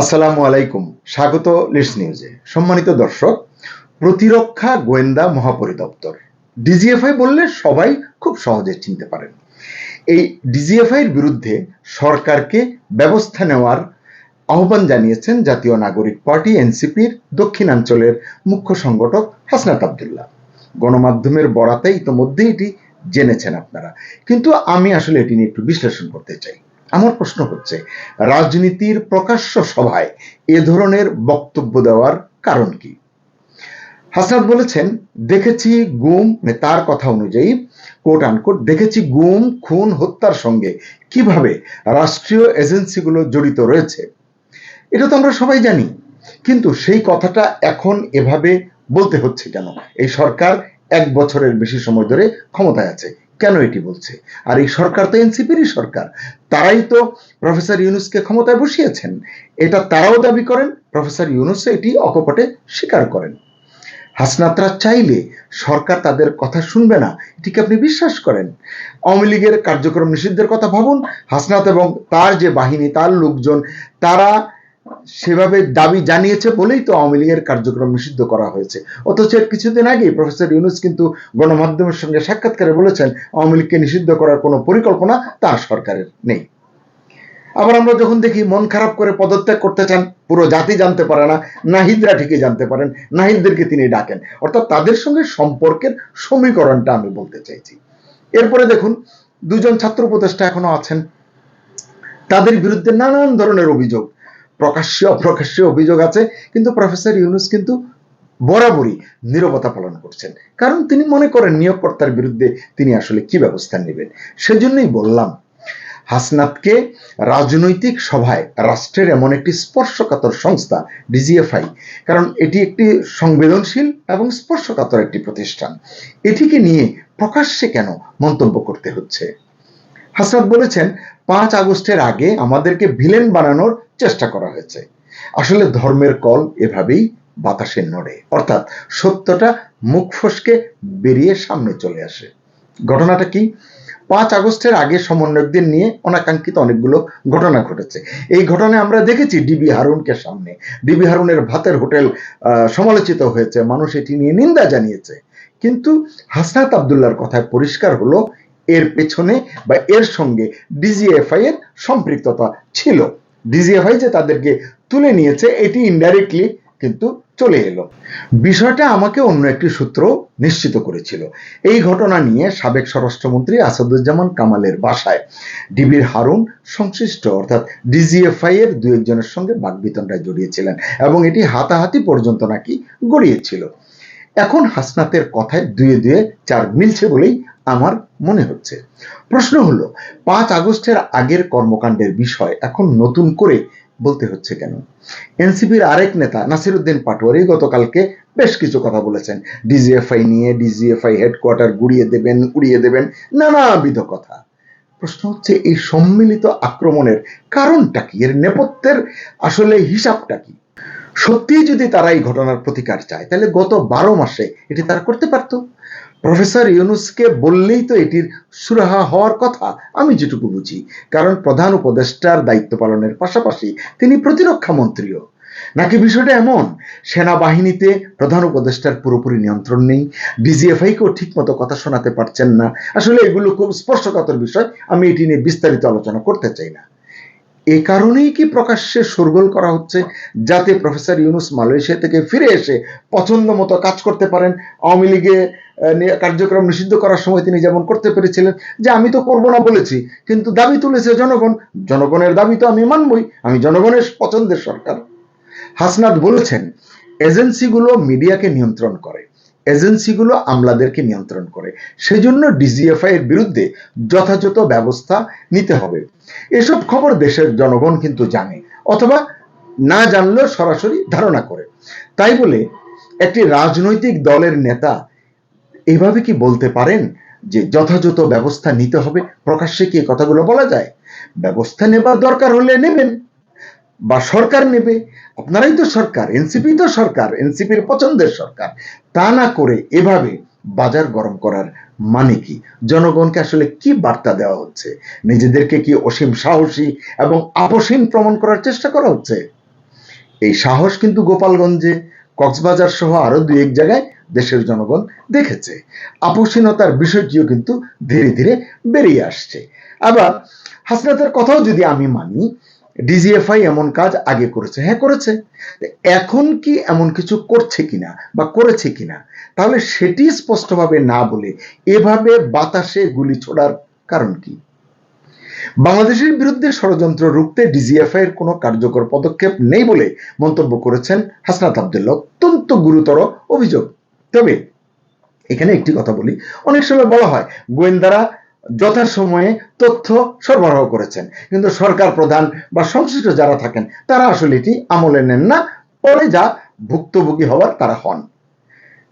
আসসালামু আলাইকুম। স্বাগত লিস্ট নিউজে। সম্মানিত দর্শক, প্রতিরক্ষা গোয়েন্দা মহাপরিদপ্তর। ডিজিএফআই বললে সবাই খুব সহজে চিনতে পারেন। এই ডিজিএফআইয়ের বিরুদ্ধে সরকারকে ব্যবস্থা নেওয়ার আহ্বান জানিয়েছেন জাতীয় নাগরিক পার্টি এনসিপির দক্ষিণাঞ্চলের মুখ্য সংগঠক হাসনাত আবদুল্লাহ। গণমাধ্যমের বরাতে ইতোমধ্যে এটি জেনেছেন আপনারা। কিন্তু আমি আসলে এটি নিয়ে একটু বিশ্লেষণ করতে চাই। আমার প্রশ্ন হচ্ছে রাজনীতির প্রকাশ্য সভায় এ ধরনের বক্তব্য দেওয়ার কারণ কি? হাসনাত বলেছেন, দেখেছি গুম মানে তার কথা অনুযায়ী কোট আনকোট দেখেছি গুম, খুন, হত্যার সঙ্গে কীভাবে রাষ্ট্রীয় এজেন্সিগুলো জড়িত রয়েছে? এটা তো আমরা সবাই জানি, কিন্তু সেই কথাটা এখন এভাবে বলতে হচ্ছে কেন? এই সরকার এক বছরের বেশি সময় ধরে ক্ষমতায় আছে কেন এটি বলছে? আর এই সরকার তো এনসিপিরই সরকার। তারাই তো প্রফেসর ইউনুসকে ক্ষমতায় বসিয়েছেন। এটা তারাও দাবি করেন, প্রফেসর ইউনুস এটি অকপটে স্বীকার করেন। হাসনাতরা চাইলে সরকার তাদের কথা শুনবে না, এটিকে আপনি বিশ্বাস করেন। আওয়ামী লীগের কার্যক্রম নিষিদ্ধের কথা ভাবুন, হাসনাত এবং তার যে বাহিনী, তার লোকজন, তারা সেভাবে দাবি জানিয়েছে বলেই তো আওয়ামী লীগের কার্যক্রম নিষিদ্ধ করা হয়েছে। অথচ এর কিছুদিন আগে প্রফেসর ইউনুস কিন্তু গণমাধ্যমের সঙ্গে সাক্ষাৎকারে বলেছেন, আওয়ামী লীগকে নিষিদ্ধ করার কোনো পরিকল্পনা তার সরকারের নেই। আবার আমরা যখন দেখি মন খারাপ করে পদত্যাগ করতে চান, পুরো জাতি জানতে পারে না, নাহিদরা ঠিকই জানতে পারেন, নাহিদদেরকে তিনি ডাকেন। অর্থাৎ তাদের সঙ্গে সম্পর্কের সমীকরণটা আমি বলতে চাইছি। এরপরে দেখুন, দুজন ছাত্র উপদেষ্টা এখনও আছেন। তাদের বিরুদ্ধে নানান ধরনের অভিযোগ। প্রকাশ্য, অপ্রকাশ্য অভিযোগ আছে, কিন্তু প্রফেসর ইউনুস কিন্তু বরাবরই নিরবতা পালন করছেন। কারণ তিনি মনে করেন নিয়োগকর্তার বিরুদ্ধে তিনি আসলে কি ব্যবস্থা নেবেন। সেজন্যই বললাম, হাসনাতকে রাজনৈতিক সভায়, রাষ্ট্রের এমন একটি স্পর্শকাতর সংস্থা, ডিজিএফআই, কারণ এটি একটি সংবেদনশীল এবং স্পর্শকাতর একটি প্রতিষ্ঠান। এটিকে নিয়ে প্রকাশ্যে কেন মন্তব্য করতে হচ্ছে? হাসনাত বলেছেন, পাঁচ আগস্টের আগে আমাদেরকে ভিলেন বানানোর চেষ্টা করা হয়েছে। আসলে ধর্মের কল এভাবেই বাতাসে নড়ে। অর্থাৎ সত্যটা মুখ ফসকে বেরিয়ে সামনে চলে আসে। ঘটনাটা কি? পাঁচ আগস্টের আগে সমন্বয়কদের নিয়ে অনাকাঙ্ক্ষিত অনেকগুলো ঘটনা ঘটেছে। এই ঘটনায় আমরা দেখেছি ডিবি হারুনকে সামনে। ডিবি হারুনের ভাতের হোটেল সমালোচিত হয়েছে। মানুষ এটি নিয়ে নিন্দা জানিয়েছে। কিন্তু হাসনাত আবদুল্লার কথায় পরিষ্কার হলো এর পেছনে বা এর সঙ্গে ডিজিএফআই এর সম্পৃক্ততা ছিল। ডিজিএফআই যে তাদেরকে তুলে নিয়েছে, এটি ইনডাইরেক্টলি কিন্তু চলে এলো। বিষয়টা আমাকে অন্য একটি সূত্র নিশ্চিত করেছিল। এই ঘটনা নিয়ে সাবেক স্বরাষ্ট্রমন্ত্রী আসাদুজ্জামান কামালের বাসায় ডিবির হারুন সংশ্লিষ্ট, অর্থাৎ ডিজিএফআই এর দু একজনের সঙ্গে বাগবিতণ্ডায় জড়িয়েছিলেন এবং এটি হাতাহাতি পর্যন্ত নাকি গড়িয়েছিল। এখন হাসনাতের কথায় দুয়ে দুয়ে চার মিলছে বলেই আমার মনে হচ্ছে। প্রশ্ন হলো, পাঁচ আগস্টের আগের কর্মকাণ্ডের বিষয় এখন নতুন করে বলতে হচ্ছে কেন? এনসিপির আরেক নেতা নাসিরুদ্দিন পাটোয়ারি গতকালকে বেশ কিছু কথা বলেছেন। ডিজিএফআই নিয়ে ডিজিএফআই হেডকোয়ার্টার গুড়িয়ে দেবেন, উড়িয়ে দেবেন, নানাবিধ কথা। প্রশ্ন হচ্ছে, এই সম্মিলিত আক্রমণের কারণটা কি? এর নেপথ্যের আসলে হিসাবটা কি? সত্যি যদি তারা এই ঘটনার প্রতিকার চায়, তাহলে গত বারো মাসে এটি তারা করতে পারতো। প্রফেসর ইউনুসকে বললেই তো এটির সুরাহা হওয়ার কথা, আমি যেটুকু বুঝি। কারণ প্রধান উপদেষ্টার দায়িত্ব পালনের পাশাপাশি তিনি প্রতিরক্ষা মন্ত্রীও। নাকি বিষয়টা এমন? সেনাবাহিনীতে প্রধান উপদেষ্টার পুরোপুরি নিয়ন্ত্রণ নেই, ডিজিএফআইকেও ঠিক মতো কথা শোনাতে পারছেন না। আসলে এগুলো খুব স্পর্শকাতর বিষয়, আমি এটি নিয়ে বিস্তারিত আলোচনা করতে চাই না। এ কারণেই কি প্রকাশ্যে সরগোল করা হচ্ছে? যাতে প্রফেসর ইউনুস মালয়েশিয়া থেকে ফিরে এসে পছন্দ মতো কাজ করতে পারেন। আওয়ামী লীগে কার্যক্রম নিষিদ্ধ করার সময় তিনি যেমন করতে পেরেছিলেন, যে আমি তো করব না বলেছি, কিন্তু দাবি তুলেছে জনগণ। জনগণের দাবি তো আমি মানবই, আমি জনগণের পছন্দের সরকার। হাসনাত বলেছেন, এজেন্সিগুলো মিডিয়াকে নিয়ন্ত্রণ করে। এজেন্সিগুলো আমলাদেরকে নিয়ন্ত্রণ করে। সেজন্য ডিজিএফআই এর বিরুদ্ধে যথাযথ ব্যবস্থা নিতে হবে। এসব খবর দেশের জনগণ কিন্তু জানে, অথবা না জানলেও সরাসরি ধারণা করে। তাই বলে একটি রাজনৈতিক দলের নেতা এভাবে কি বলতে পারেন যে যথাযথ ব্যবস্থা নিতে হবে? প্রকাশ্যে কি কথাগুলো বলা যায়? ব্যবস্থা নেবার দরকার হলে নেবেন। বা সরকার নেবে, আপনারাই তো সরকার, এনসিপি তো সরকার, এনসিপির পছন্দের সরকার। তা না করে এভাবে বাজার গরম করার মানে কি? জনগণকে আসলে কি বার্তা দেওয়া হচ্ছে? নিজেদেরকে কি অসীম সাহসী এবং আপসীন প্রমাণ করার চেষ্টা করা হচ্ছে? এই সাহস কিন্তু গোপালগঞ্জে, কক্সবাজার সহ আরও দুই এক জায়গায় দেশের জনগণ দেখেছে। আপসীনতার বিষয়টিও কিন্তু ধীরে ধীরে বেরিয়ে আসছে। আবার হাসনাতের কথাও যদি আমি মানি ডিজিএফআই এমন কাজ আগে করেছে। হ্যাঁ করেছে। এখন কি এমন কিছু করছে কিনা বা করেছে কিনা? তাহলে সেটি স্পষ্টভাবে না বলে এভাবে বাতাসে গুলি ছোড়ার কারণ কি? বাংলাদেশের বিরুদ্ধে ষড়যন্ত্র রুখতে ডিজিএফআই এর কোনো কার্যকর পদক্ষেপ নেই বলে মন্তব্য করেছেন হাসনাত আবদুল্লাহ। অত্যন্ত গুরুতর অভিযোগ। তবে এখানে একটি কথা বলি। অনেক সময় বলা হয়, গোয়েন্দারা যথাসময়ে তথ্য সরবরাহ করেছেন। কিন্তু সরকার প্রধান বা সংশ্লিষ্ট যারা থাকেন, তারা আসলে এটি আমলে নেন না পরে যা ভুক্তভোগী হওয়ার তারা হন।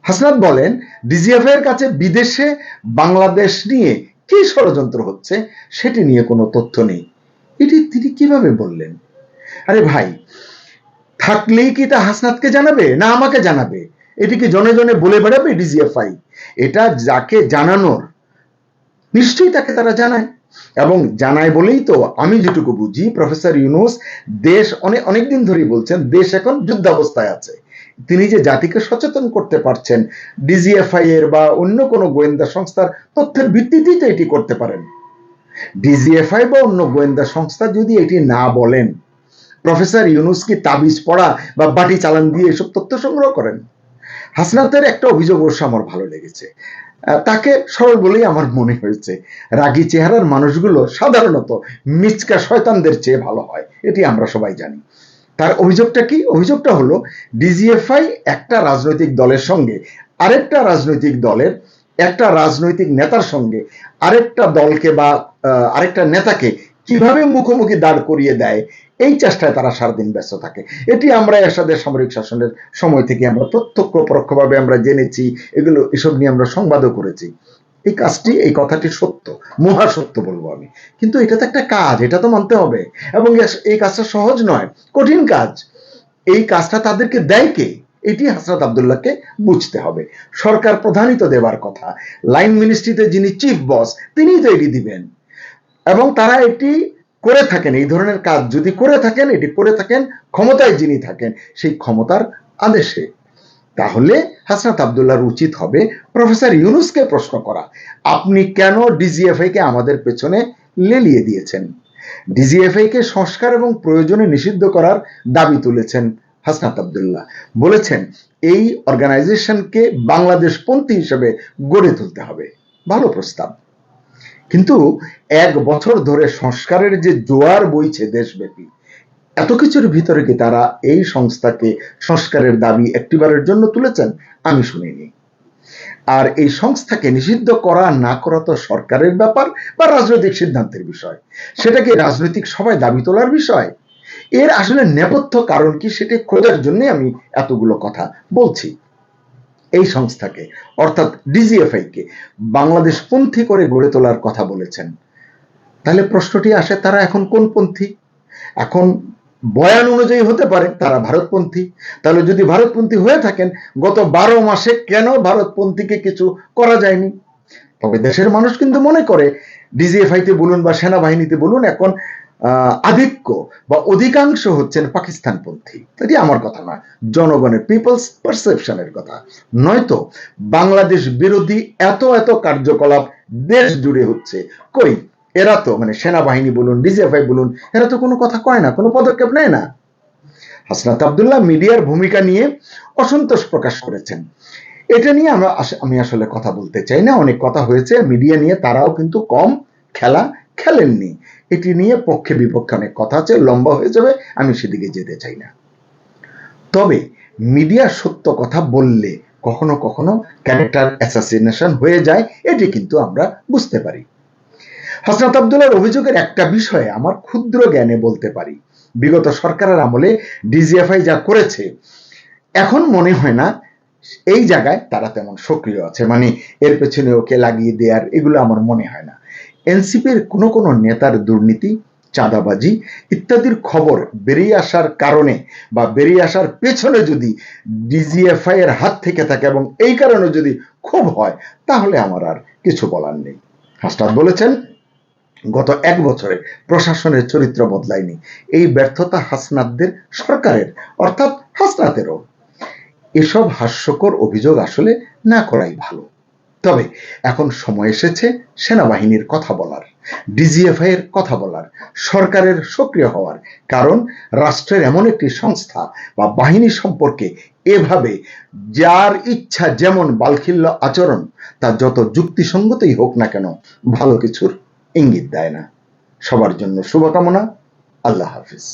হাসনাত বলেন ডিজিএফআই এর কাছে বিদেশে বাংলাদেশ নিয়ে কি ষড়যন্ত্র হচ্ছে, সেটি নিয়ে কোনো তথ্য নেই। এটি তিনি কীভাবে বললেন? আরে ভাই, থাকলেই কি তা হাসনাতকে জানাবে, না আমাকে জানাবে? এটি কি জনে জনে বলে বেড়াবে ডিজিএফআই এটা যাকে জানানোর নিশ্চয়ই তাকে তারা জানায়। এবং জানায় বলেই তো আমি যেটুকু বুঝি, প্রফেসর ইউনুস দেশ অনেক অনেকদিন ধরেই বলছেন, দেশ এখন যুদ্ধাবস্থায় আছে। তিনি যে জাতিকে সচেতন করতে পারছেন, ডিজিএফআই এর বা অন্য কোনো গোয়েন্দা সংস্থার তথ্যের ভিত্তিতেই তো এটি করতে পারেন। ডিজিএফআই বা অন্য গোয়েন্দা সংস্থা যদি এটি না বলেন, প্রফেসর ইউনুস কি তাবিজ পড়া বা বাটি চালান দিয়ে এসব তথ্য সংগ্রহ করেন? হাসনাতের একটা অভিযোগ অবশ্য আমার ভালো লেগেছে। তাকে সরল বলেই আমার মনে হয়েছে। রাগী চেহারার মানুষগুলো সাধারণত মিচকা শয়তানদের চেয়ে ভালো হয়, এটি আমরা সবাই জানি। তার অভিযোগটা কি? অভিযোগটা হলো, ডিজিএফআই একটা রাজনৈতিক দলের সঙ্গে, আরেকটা রাজনৈতিক দলের, একটা রাজনৈতিক নেতার সঙ্গে, আরেকটা দলকে বা আরেকটা নেতাকে কীভাবে মুখোমুখি দাঁড় করিয়ে দেয় এই চেষ্টায় তারা সারাদিন ব্যস্ত থাকে। এটি আমরা এরশাদের সামরিক শাসনের সময় থেকে আমরা প্রত্যক্ষ পরোক্ষভাবে আমরা জেনেছি, এগুলো এসব নিয়ে আমরা সংবাদও করেছি। এই কাজটি, এই কথাটি সত্য, মহা সত্য বলব আমি। কিন্তু এটা তো একটা কাজ, এটা তো মানতে হবে। এবং এই কাজটা সহজ নয়, কঠিন কাজ। এই কাজটা তাদেরকে দেয় কে? এটি হাসরাত আবদুল্লাহকে বুঝতে হবে। সরকার প্রধানই তো দেবার কথা, লাইন মিনিস্ট্রিতে যিনি চিফ বস তিনিই তো এটি দিবেন। এবং তারা এটি করে থাকেন, এই ধরনের কাজ যদি করে থাকেন, এটি করে থাকেন, ক্ষমতায় যিনি থাকেন, সেই ক্ষমতার আদেশে। তাহলে হাসনাত আবদুল্লাহর উচিত হবে প্রফেসর ইউনুসকে প্রশ্ন করা, আপনি কেন ডিজিএফআই কে আমাদের পেছনে লেলিয়ে দিয়েছেন? ডিজিএফআই কে সংস্কার এবং প্রয়োজনে নিষিদ্ধ করার দাবি তুলেছেন হাসনাত আবদুল্লাহ। বলেছেন, এই অর্গানাইজেশনকে বাংলাদেশ পন্থী হিসেবে গড়ে তুলতে হবে। ভালো প্রস্তাব। কিন্তু এক বছর ধরে সংস্কারের যে জোয়ার বইছে দেশব্যাপী, এত কিছুর ভিতরে কি তারা এই সংস্থাকে সংস্কারের দাবি একটিবারের জন্য তুলেছেন? আমি শুনিনি। আর এই সংস্থাকে নিষিদ্ধ করা না করা তো সরকারের ব্যাপার বা রাজনৈতিক সিদ্ধান্তের বিষয়? সেটা কি রাজনৈতিক সবাই দাবি তোলার বিষয়? এর আসলে নেপথ্য কারণ কি সেটি খোঁজার জন্য আমি এতগুলো কথা বলছি। এই সংস্থাকে, অর্থাৎ ডিজিএফআই কে বাংলাদেশ পন্থী করে গড়ে তোলার কথা বলেছেন। তাহলে প্রশ্নটি আসে, তারা এখন কোন পন্থী? এখন বয়ান অনুযায়ী হতে পারে, তারা ভারতপন্থী। তাহলে যদি ভারতপন্থী হয়ে থাকেন, গত বারো মাসে কেন ভারতপন্থীকে কিছু করা যায়নি? তবে দেশের মানুষ কিন্তু মনে করে, ডিজিএফআইতে বলুন বা সেনাবাহিনীতে বলুন, এখন আধিক্য বা অধিকাংশ হচ্ছেন পাকিস্তানপন্থী। এটি আমার কথা না জনগণের পিপলস পারসেপশনের কথা। নয়তো বাংলাদেশ বিরোধী এত এত কার্যকলাপ দেশ জুড়ে হচ্ছে। কই, এরা তো মানে সেনাবাহিনী বলুন, ডিজিএফআই বলুন, এরা তো কোনো কথা কয় না, কোনো পদক্ষেপ নেয় না। হাসনাত আবদুল্লাহ মিডিয়ার ভূমিকা নিয়ে অসন্তোষ প্রকাশ করেছেন। এটা নিয়ে আমরা আমি আসলে কথা বলতে চাই না, অনেক কথা হয়েছে, মিডিয়া নিয়ে তারাও কিন্তু কম খেলা খেলেননি। এটি নিয়ে পক্ষে বিপক্ষে অনেক কথা আছে, লম্বা হয়ে যাবে, আমি সেদিকে যেতে চাই না। তবে মিডিয়া সত্য কথা বললে কখনো কখনো ক্যারেক্টার অ্যাসাসিনেশন হয়ে যায়, এটি কিন্তু আমরা বুঝতে পারি। হাসনাত আবদুল্লার অভিযোগের একটা বিষয়ে আমার ক্ষুদ্র জ্ঞানে বলতে পারি। বিগত সরকারের আমলে ডিজিএফআই যা করেছে, এখন মনে হয় না এই জায়গায় তারা তেমন সক্রিয় আছে। মানে এর পেছনে ওকে লাগিয়ে দেওয়ার, এগুলো আমার মনে হয় না। এনসিপির কোনো কোনো নেতার দুর্নীতি, চাঁদাবাজি ইত্যাদির খবর বেরিয়ে আসার কারণে বা বেরিয়ে আসার পেছনে যদি ডিজিএফআই এর হাত থেকে থাকে এবং এই কারণে যদি খুব হয়, তাহলে আমার আর কিছু বলার নেই। হাসনাত বলেছেন, গত এক বছরে প্রশাসনের চরিত্র বদলায়নি। এই ব্যর্থতা হাসনাতদের সরকারের, অর্থাৎ হাসনাতেরও। এসব হাস্যকর অভিযোগ আসলে না করাই ভালো। তবে এখন সময় এসেছে সেনাবাহিনীর কথা বলার ডিজিএফআই এর কথা বলার, সরকারের সক্রিয় হওয়ার। কারণ রাষ্ট্রের এমন একটি সংস্থা বা বাহিনী সম্পর্কে এভাবে যার ইচ্ছা যেমন বালখিল্য আচরণ, তা যত যুক্তিসঙ্গতই হোক না কেন, ভালো কিছুর ইঙ্গিত দেয় না। সবার জন্য শুভকামনা। আল্লাহ হাফিজ।